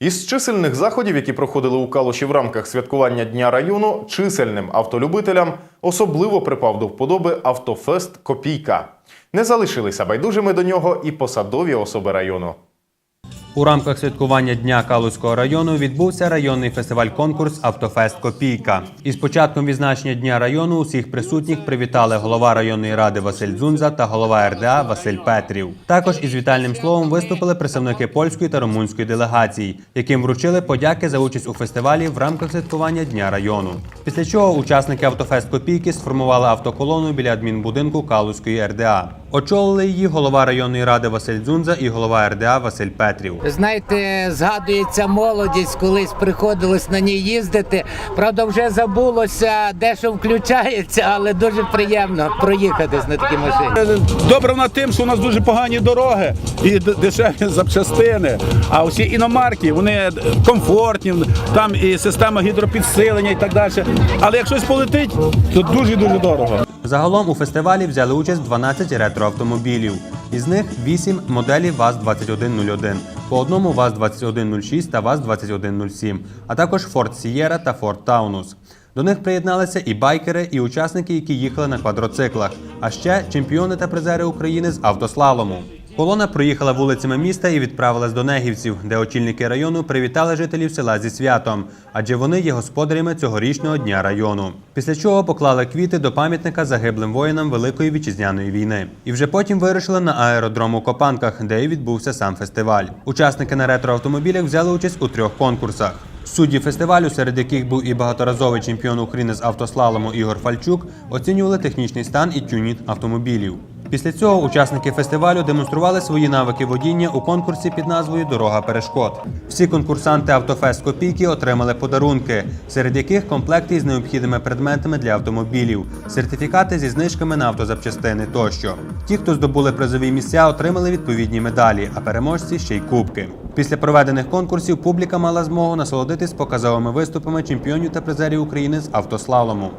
Із чисельних заходів, які проходили у Калуші в рамках святкування Дня району, чисельним автолюбителям особливо припав до вподоби автофест Копійка. Не залишилися байдужими до нього і посадові особи району. У рамках святкування Дня Калузького району відбувся районний фестиваль-конкурс Автофест Копійка. Із початком відзначення Дня району усіх присутніх привітали голова районної ради Василь Дзунза та голова РДА Василь Петрів. Також із вітальним словом виступили представники польської та румунської делегацій, яким вручили подяки за участь у фестивалі в рамках святкування Дня району. Після чого учасники Автофест Копійки сформували автоколону біля адмінбудинку Калузької РДА. Очолили її голова районної ради Василь Дзунза і голова РДА Василь Петрів. Знаєте, згадується молодість, колись приходилось на ній їздити. Правда, вже забулося, де що включається, але дуже приємно проїхатись на такій машині. Добре вона тим, що у нас дуже погані дороги і дешеві запчастини. А усі іномарки вони комфортні, там і система гідропідсилення і так далі. Але як щось полетить, то дуже дуже дорого. Загалом у фестивалі взяли участь 12 ретроавтомобілів. Із них 8 моделі ВАЗ-2101, по одному ВАЗ-2106 та ВАЗ-2107, а також Форт Сієра та Форт Таунус. До них приєдналися і байкери, і учасники, які їхали на квадроциклах, а ще чемпіони та призери України з автослалому. Колона проїхала вулицями міста і відправилась до Негівців, де очільники району привітали жителів села зі святом, адже вони є господарями цьогорічного дня району. Після чого поклали квіти до пам'ятника загиблим воїнам Великої вітчизняної війни. І вже потім вирушили на аеродром у Копанках, де і відбувся сам фестиваль. Учасники на ретроавтомобілях взяли участь у трьох конкурсах. Судді фестивалю, серед яких був і багаторазовий чемпіон України з автослалому Ігор Фальчук, оцінювали технічний стан і тюнінг автомобілів. Після цього учасники фестивалю демонстрували свої навики водіння у конкурсі під назвою Дорога перешкод. Всі конкурсанти Автофест Копійки отримали подарунки, серед яких комплекти із необхідними предметами для автомобілів, сертифікати зі знижками на автозапчастини тощо. Ті, хто здобули призові місця, отримали відповідні медалі, а переможці ще й кубки. Після проведених конкурсів публіка мала змогу насолодитись показовими виступами чемпіонів та призерів України з автослалому.